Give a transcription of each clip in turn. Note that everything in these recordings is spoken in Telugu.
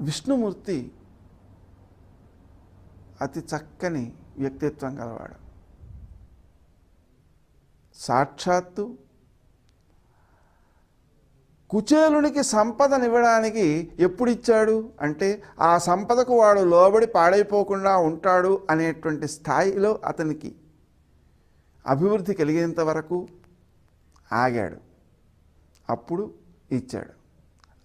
విష్ణుమూర్తి అతి చక్కని వ్యక్తిత్వం గలవాడు. సాక్షాత్తు కుచేలునికి సంపదనివ్వడానికి ఎప్పుడు ఇచ్చాడు అంటే ఆ సంపదకు వాడు లోబడి పాడైపోకుండా ఉంటాడు అనేటువంటి స్థాయిలో అతనికి అభివృద్ధి కలిగేంత వరకు ఆగాడు. అప్పుడు ఇచ్చాడు.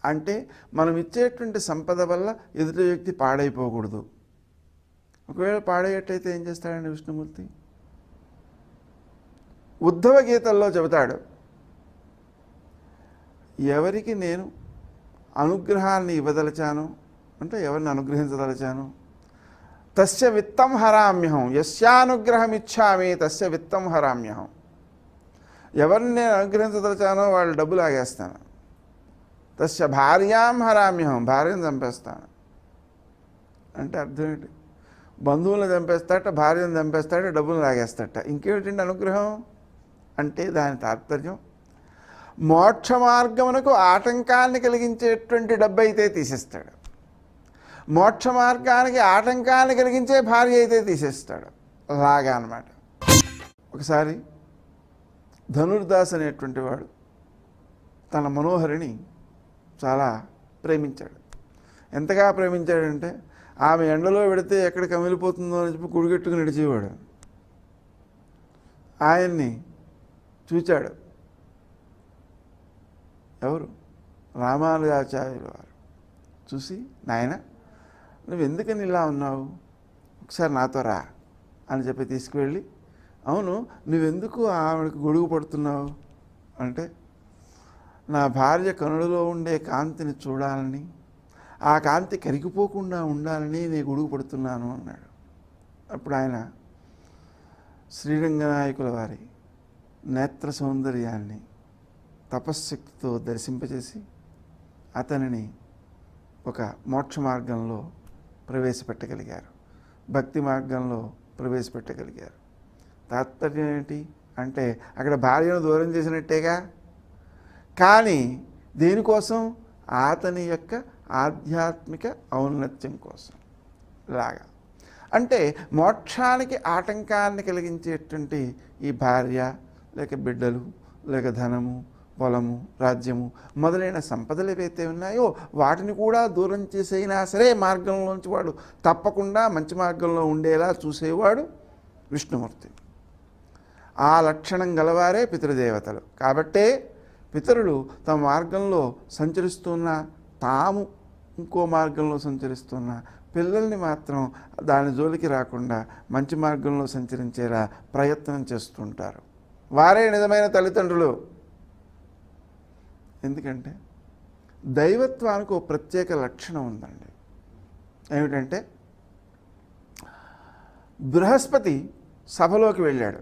అంటే మనం ఇచ్చేటువంటి సంపద వల్ల ఎదుటి వ్యక్తి పాడైపోకూడదు. ఒకవేళ పాడేటట్టయితే ఏం చేస్తాడండి విష్ణుమూర్తి? ఉద్ధవ గీతల్లో చెబుతాడు ఎవరికి నేను అనుగ్రహాన్ని ఇవ్వదలిచాను? అంటే ఎవరిని అనుగ్రహించదలిచాను? తస్య విత్తం హరామ్యహం యస్యానుగ్రహం ఇచ్చామి తస్య విత్తం హరామ్యహం. ఎవరిని నేను అనుగ్రహించదలిచానో వాళ్ళు డబ్బులు ఆగేస్తాను తస్య భార్యాం హరామ్యహం. భార్యను చంపేస్తాను. అంటే అర్థం ఏంటి? బంధువులను చంపేస్తాట భార్యను చంపేస్తాట డబ్బులు లాగేస్తాట. ఇంకేమిటండి అనుగ్రహం? అంటే దాని తాత్పర్యం మోక్ష మార్గమునకు ఆటంకాన్ని కలిగించేటువంటి డబ్బు అయితే తీసేస్తాడు. మోక్ష మార్గానికి ఆటంకాన్ని కలిగించే భార్య అయితే తీసేస్తాడు. లాగా అన్నమాట. ఒకసారి ధనుర్దాస్ అనేటువంటి వాడు తన మనోహరిని చాలా ప్రేమించాడు. ఎంతగా ప్రేమించాడంటే ఆమె ఎండలో పెడితే ఎక్కడ కమిలిపోతుందో అని చెప్పి గుడిగట్టుకు నడిచేవాడు. ఆయన్ని చూచాడు. ఎవరు? రామానుజాచార్యులు వారు. చూసి నాయన నువ్వు ఎందుకని ఇలా ఉన్నావు? ఒకసారి నాతో రా అని చెప్పి తీసుకువెళ్ళి అవును నువ్వెందుకు ఆవిడకు గొడుగు పడుతున్నావు? అంటే నా భార్య కనుడలో ఉండే కాంతిని చూడాలని ఆ కాంతి కరిగిపోకుండా ఉండాలని నేను గొడుగు పడుతున్నాను అన్నాడు. అప్పుడు ఆయన శ్రీరంగనాయకుల వారి నేత్ర సౌందర్యాన్ని తపశ్శక్తితో దర్శింపజేసి అతనిని ఒక మోక్ష మార్గంలో ప్రవేశపెట్టగలిగారు. భక్తి మార్గంలో ప్రవేశపెట్టగలిగారు. తాత్పర్యం ఏంటి? అంటే అక్కడ భార్యను దూరం చేసినట్టేగా? కానీ దేనికోసం? అతని యొక్క ఆధ్యాత్మిక ఔన్నత్యం కోసం. లాగా. అంటే మోక్షానికి ఆటంకాన్ని కలిగించేటువంటి ఈ భార్య లేక బిడ్డలు లేక ధనము పొలము రాజ్యము మొదలైన సంపదలు ఏవైతే ఉన్నాయో వాటిని కూడా దూరం చేసైనా సరే మార్గంలోంచి వాడు తప్పకుండా మంచి మార్గంలో ఉండేలా చూసేవాడు విష్ణుమూర్తి. ఆ లక్షణం గలవారే పితృదేవతలు. కాబట్టే పితరులు తమ మార్గంలో సంచరిస్తున్న తాము ఇంకో మార్గంలో సంచరిస్తున్న పిల్లల్ని మాత్రం దాని జోలికి రాకుండా మంచి మార్గంలో సంచరించేలా ప్రయత్నం చేస్తుంటారు. వారే నిజమైన తల్లిదండ్రులు. ఎందుకంటే దైవత్వానికి ఒక ప్రత్యేక లక్షణం ఉందండి. ఏమిటంటే బృహస్పతి సభలోకి వెళ్ళాడు.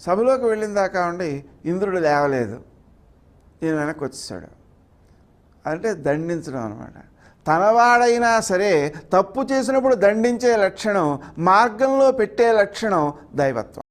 సభలోకి వెళ్ళిన దాకా ఉండి ఇంద్రుడు లేవలేదు. నేను వెనక్కి వచ్చేసాడు. అంటే దండించడం అనమాట తనవాడైనా సరే తప్పు చేసినప్పుడు దండించే లక్షణం మార్గంలో పెట్టే లక్షణం దైవత్వం.